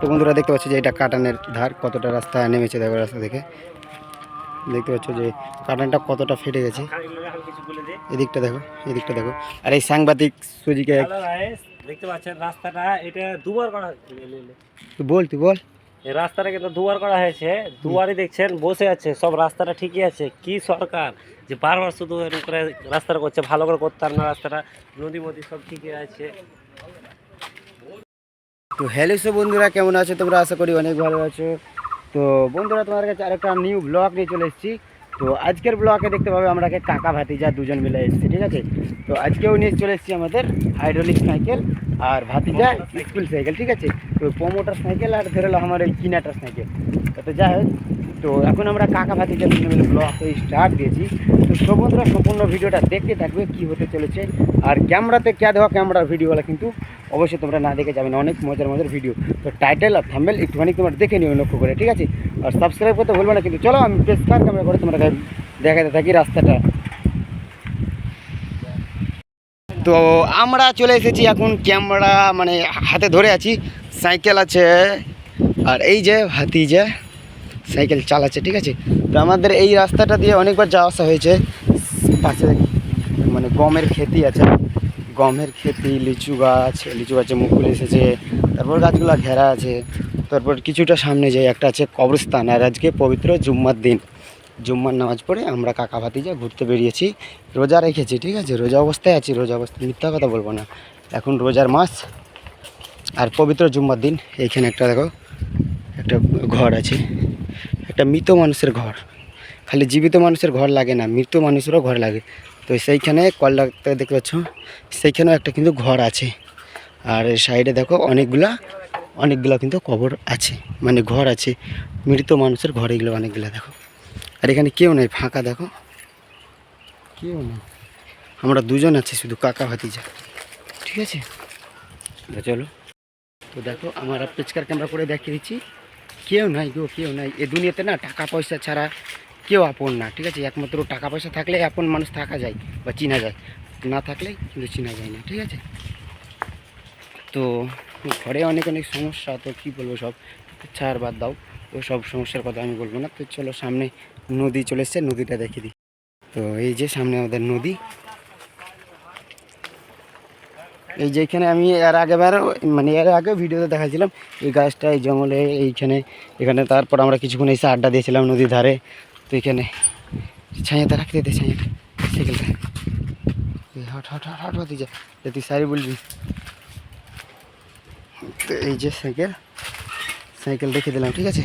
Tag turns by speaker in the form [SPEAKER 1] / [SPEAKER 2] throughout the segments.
[SPEAKER 1] তো বন্ধুরা দেখতে পাচ্ছ যে এটা কাটানের ধার কতটা রাস্তা নেমেছে দেখো রাস্তা থেকে। দেখতে পাচ্ছ যে কাটানটা কতটা ফেটে গেছে। এদিকটা দেখো এদিকটা দেখো। আর এই সাংবাদিক সুজিকে
[SPEAKER 2] দেখতে পাচ্ছেন রাস্তাটা এটা দুবার করা হয়েছে।
[SPEAKER 1] বল তুই বল।
[SPEAKER 2] এই রাস্তাটা কিন্তু দুবার করা হয়েছে দুবারই দেখছেন বসে আছে সব রাস্তাটা ঠিকই আছে। কি সরকার যে বারবার শুধু রাস্তাটা করছে ভালো করে করতে পারে না রাস্তাটা নদী মদি সব ঠিকই আছে।
[SPEAKER 1] তো হ্যালো সব বন্ধুরা কেমন আছো তোমরা? আশা করি অনেক ভালো আছো। তো বন্ধুরা তোমার কাছে আরেকটা নিউ ব্লগ নিয়ে চলে এসেছি। তো আজকের ব্লগে দেখতে পাবে আমরা কাকা ভাতিজা দুজন মিলে এসেছি ঠিক আছে? তো আজকেও নিয়ে চলে এসেছি আমাদের হাইড্রোলিক সাইকেল আর ভাতিজা স্কুল সাইকেল ঠিক আছে? তো প্রোমোটার সাইকেল আর ধরে আমার এই কিনাটার সাইকেল তো যাই হোক তো এখন আমরা কাকা ভাতিজা দুজন মিলে ব্লগ স্টার্ট দিয়েছি। তো সব বন্ধুরা সম্পূর্ণ ভিডিওটা দেখতে থাকবে কি হতে চলেছে। আর ক্যামেরাতে ক্যা দেওয়া ক্যামেরার ভিডিওগুলো কিন্তু অবশ্যই তোমরা না দেখে যাবে না, অনেক মজার মজার ভিডিও তো টাইটেল আর থাম্বেল একটুখানি তোমরা দেখে নিও লক্ষ্য করে, ঠিক আছে? আর সাবস্ক্রাইব করতে ভুলবে না, কিন্তু চলো আমি বেশ কার ক্যামেরা করে তোমরা দেখাতে থাকি রাস্তাটা। তো আমরা চলে এসেছি এখন ক্যামেরা মানে হাতে ধরে আছি, সাইকেল আছে, আর এই যে হাতি যে সাইকেল চালাচ্ছে, ঠিক আছে? তো আমাদের এই রাস্তাটা দিয়ে অনেকবার যাওয়া আসা হয়েছে। পাশে মানে গমের খেতি আছে। গমের খেতি, লিচু গাছ, লিচু গাছে মুকুল এসেছে, তারপর গাছগুলো ঘেরা আছে, তারপর কিছুটা সামনে যে একটা আছে কবরস্থান, আর আজকে পবিত্র জুম্মার দিন। জুম্মার নামাজ পড়ে আমরা কাকা ভাতিজা ঘুরতে বেরিয়েছি, রোজা রেখেছি, ঠিক আছে? রোজা অবস্থায় আছি, রোজা অবস্থায় মিথ্যা কথা বলব না। এখন রোজার মাস, আর পবিত্র জুম্মার দিন, এইখানে একটা দেখো, একটা ঘর আছে, একটা মৃত মানুষের ঘর। খালি জীবিত মানুষের ঘর লাগে না, মৃত মানুষেরও ঘর লাগে। তো সেইখানে কল লাগতে দেখতে পাচ্ছ, সেইখানেও একটা কিন্তু ঘর আছে। আর সাইডে দেখো অনেকগুলা অনেকগুলা কিন্তু কবর আছে মানে ঘর আছে। মৃত মানুষের ঘর এগুলো অনেকগুলা দেখো। আর এখানে কেউ নেই, ফাঁকা দেখো। কেউ নেই। আমরা দুজন আছি, শুধু কাকা ভাতিজা। ঠিক আছে? চলো। তো দেখো, আমার পেচকার ক্যামেরা করে দেখিয়ে দিচ্ছি। কেউ নাই গো, কেউ নাই। এ দুনিয়াতে না টাকা পয়সা ছাড়া কেউ আপন না, ঠিক আছে? একমাত্র টাকা পয়সা থাকলে আপন মানুষ থাকা যায় বা চিনা যায়। না থাকলে কিন্তু চিনা যায় না, ঠিক আছে? তো ঘরে অনেক অনেক সমস্যা, তো কী বলব সব? ছাড় বাদ দাও, তো সব সমস্যার কথা আমি বলব না। তো চলো সামনে নদী চলে এসছে, নদীটা দেখে দিই। তো এই যে সামনে আমাদের নদী। এই যে এখানে আমি এর আগেবার মানে এর আগে ভিডিওতে দেখাছিলাম এই গাছটা, এই জঙ্গলে, এইখানে, এখানে, তারপর আমরা কিছুক্ষণ এসে আড্ডা দিয়েছিলাম নদীর ধারে। তো এখানে ছাইয়াতে রাখতে দে ছাইয়াতে সাইকেলটা হট হট হট হট হতে যা তুই সারি বলবি। তো এই যে সাইকেল সাইকেল রেখে দিলাম, ঠিক আছে?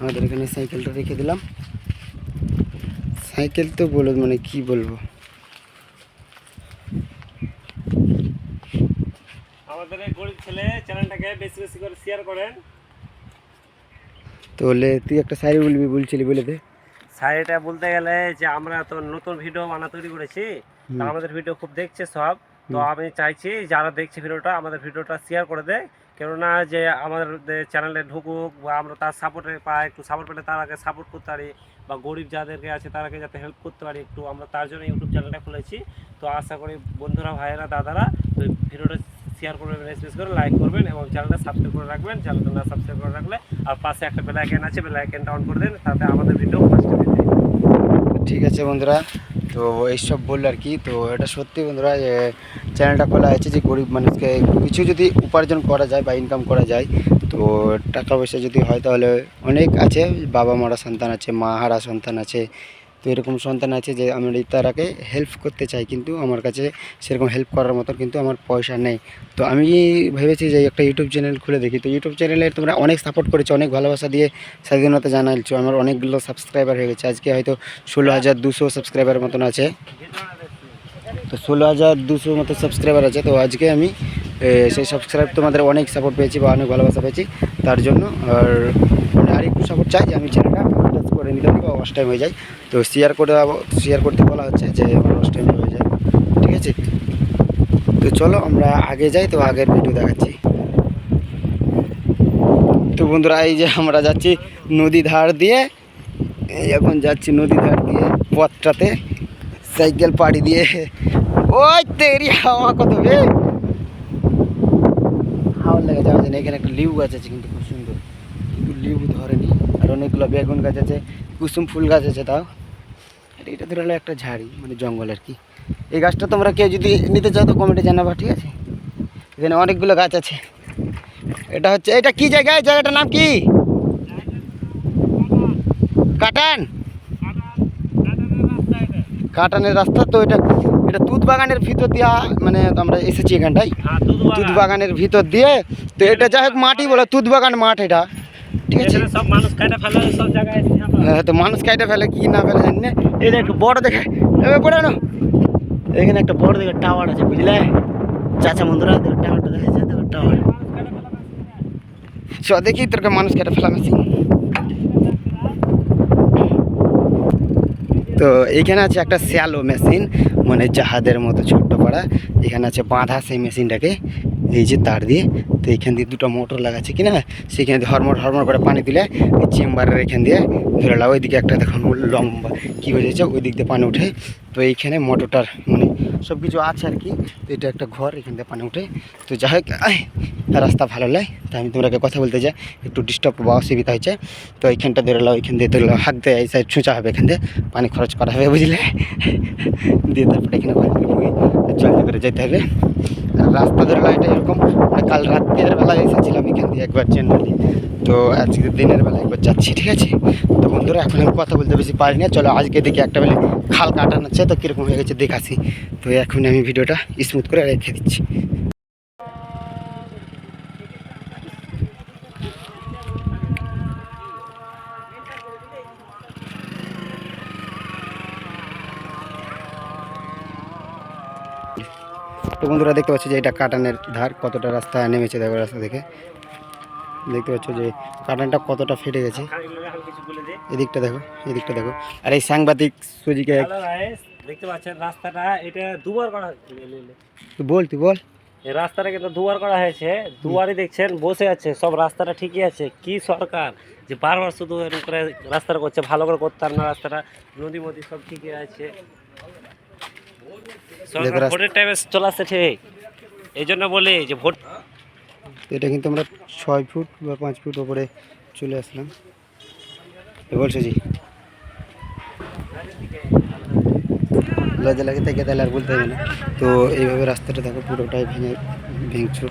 [SPEAKER 1] আমাদের এখানে সাইকেলটা রেখে দিলাম। সাইকেল তো বলো মানে কি বলব?
[SPEAKER 2] আমাদের গরিব ছেলে চ্যানেলটাকে বেশি বেশি করে শেয়ার করেন।
[SPEAKER 1] তো বলে তুই একটা শাড়ি বলবি বলছিলি বলে দে।
[SPEAKER 2] শাড়িটা বলতে গেলে যে আমরা তো নতুন ভিডিও বানা তৈরি করেছি তা আমাদের ভিডিও খুব দেখছে সব। তো আমি চাইছি যারা দেখছে ভিডিওটা আমাদের ভিডিওটা শেয়ার করে দেয় কেননা যে আমাদের চ্যানেলে ঢুকুক বা আমরা তার সাপোর্টে পাই একটু সাপোর্ট পেলে তারাকে সাপোর্ট করতে পারি বা গরিব যাদেরকে আছে তারাকে যাতে হেল্প করতে পারি একটু। আমরা তার জন্য ইউটিউব চ্যানেলটা খুলেছি। তো আশা করি বন্ধুরা ভাইয়েরা দাদারা ভিডিওটা শেয়ার করবেন স্পেস করে লাইক করবেন এবং চ্যানেলটা সাবস্ক্রাইব করে রাখবেন। চ্যানেলটা না সাবস্ক্রাইব করে রাখলে আর পাশে একটা বেল আইকন আছে বেল আইকনটা অন করে দেন, তাতে আমাদের ভিডিও ফার্স্টে পেতে
[SPEAKER 1] ঠিক আছে বন্ধুরা, তো এইসব বলল আর কি, তো এটা সত্যি বন্ধুরা যে চ্যানেলটা খোলা আছে যে গরিব মানুষকে কিছু যদি উপার্জন করা যায় বা ইনকাম করা যায়, তো টাকা পয়সা যদি হয় তাহলে অনেক আছে বাবা মারা সন্তান আছে মা হারা সন্তান আছে তো এরকম সন্তান আছে যে আমি তারাকে হেল্প করতে চাই, কিন্তু আমার কাছে সেরকম হেল্প করার মতো কিন্তু আমার পয়সা নেই। তো আমি ভেবেছি যে একটা ইউটিউব চ্যানেল খুলে দেখি। তো ইউটিউব চ্যানেলে তোমরা অনেক সাপোর্ট করেছ, অনেক ভালোবাসা দিয়ে স্বাধীনতা জানাইছো, আমার অনেকগুলো সাবস্ক্রাইবার হয়ে গেছে। আজকে হয়তো ষোলো হাজার দুশো সাবস্ক্রাইবার মতন আছে। তো ষোলো হাজার দুশো মতো সাবস্ক্রাইবার আছে। তো আজকে আমি সেই সাবস্ক্রাইব তোমাদের অনেক সাপোর্ট পেয়েছি বা অনেক ভালোবাসা পেয়েছি। তার জন্য আর আর একটু সাপোর্ট চাই যে আমি চ্যানেলটা পারি বা ওয়াশ টাইম হয়ে যায়। তো শেয়ার করে শেয়ার করতে বলা হচ্ছে যে আমার ওয়াশ টাইম হয়ে যায়। ঠিক আছে? তো চলো আমরা আগে যাই, তো আগের ভিডিও দেখাচ্ছি। তো বন্ধুরা, এই যে আমরা যাচ্ছি নদী ধার দিয়ে। এখন যাচ্ছি নদী ধার দিয়ে পথটাতে। সাইকেল পাড়ি দিয়ে। ওই তেরি হাওয়া কত বে দেখেন এখানে একটা লিউ গাছ আছে কিন্তু খুব সুন্দর। কিন্তু লিউ ধরেনি। আর অনেকগুলো বেগুন গাছ আছে। কুসুম ফুল গাছ আছে তাও। আর এটা ধরে হলো একটা ঝাড়ি মানে জঙ্গল আর কি। এই গাছটা তোমরা কেউ যদি নিতে চাও তো কমেন্টে জানাবা ঠিক আছে? এখানে অনেকগুলো গাছ আছে। এটা হচ্ছে এটা কি জায়গায় জায়গাটার নাম কি? কাটান। কাটানের রাস্তা তো এটা এটা তুত বাগানের ভিতর দিয়া মানে আমরা এসেছি এখানটায়।
[SPEAKER 2] হ্যাঁ
[SPEAKER 1] তুত বাগানের ভিতর দিয়ে তো এটা যাই হোক মাটি বলে তুত বাগান মাঠ এটা। ঠিক আছে?
[SPEAKER 2] সব মানুষ কাটা ফেলে সব জায়গায়
[SPEAKER 1] হ্যাঁ, তো মানুষ কাইটা ফেলে কি না ফেলে জানি না এটা একটু বড় দেখে এবার পড়ে না এখানে একটা বড় দেখে টাওয়ার আছে বুঝলে? চাচা বন্ধুরা টাওয়ারটা দেখা দেখো টাওয়ার চ দেখি তোরকে মানুষ কেটে ফেলা মেশিন তো এইখানে আছে একটা স্যালো মেশিন মানে জাহাজের মতো ছোট্ট পাড়া এখানে আছে বাঁধা সেই মেশিনটাকে এই যে তার দিয়ে, তো এখান দিয়ে দুটো মোটর লাগাচ্ছে কিনা, সেখানে দিয়ে হরমোট হরমোট করে পানি দিলে ওই চেম্বারের এখান দিয়ে ধরে লাও। ওইদিকে একটা দেখুন লম্বা, কী হয়ে যাচ্ছে ওই দিক দিয়ে পানি উঠে, তো এইখানে মোটরটার মানে সব কিছু আছে আর কি, তো এটা একটা ঘর, এখান দিয়ে পানি উঠে। তো যাই হোক রাস্তা ভালো লাগে তাই আমি তোমরাকে কথা বলতে যাই একটু ডিস্টার্ব বা অসুবিধা হয়েছে। তো এইখানটা ধরে লাও, এখান দিয়ে ধরে হাত দিয়ে এই সাইড ছুঁচা হবে, এখান দিয়ে পানি খরচ করা হবে, বুঝলে? দিয়ে তারপরে এখানে জলদি করে যেতে হবে। রাস্তা ধরে এরকম মানে কাল রাত্রের বেলা এসেছিলাম এখান দিয়ে একবার জেনারেলি তো আজকে দিনের বেলা একবার যাচ্ছি, ঠিক আছে? তো বন্ধুরা, এখন আমি কথা বলতে বেশি পারি না। চলো, আজকে দেখি একটা বেলা খাল কাটানো তো কীরকম হয়ে গেছে দেখাছি তো এখন আমি ভিডিওটা স্মুথ করে রেখে দিচ্ছি। তো বন্ধুরা দেখতে পাচ্ছ যে এটা কাটানের ধার কতটা রাস্তা নেমেছে দেখো রাস্তা থেকে। দেখতে পাচ্ছ যে কাটানটা কতটা ফেটে গেছে। এদিকটা দেখো এদিকটা দেখো। আর এই সাংবাদিক সুজিকে
[SPEAKER 2] দেখতে পাচ্ছেন রাস্তাটা এটা দুবার করা
[SPEAKER 1] বল তুই বল।
[SPEAKER 2] রাস্তাটা কিন্তু দুবার করা হয়েছে দুবারই দেখছেন বসে আছে সব রাস্তাটা ঠিকই আছে। কি সরকার যে বারবার শুধু এরকম করে রাস্তাটা করছে ভালো করে করতাম না রাস্তাটা নদী মদি সব ঠিকই আছে। ভোটের টাইমে চলে আসছে ঠিক এই জন্য বলি যে ভোট
[SPEAKER 1] এটা কিন্তু আমরা ছয় ফুট বা পাঁচ ফুট ওপরে চলে আসলাম। বলছো জি। লজ্জা লাগে থেকে তাহলে আর বলতে হবে না। তো এইভাবে রাস্তাটা দেখো পুরোটাই ভেঙে ভেঙচুর।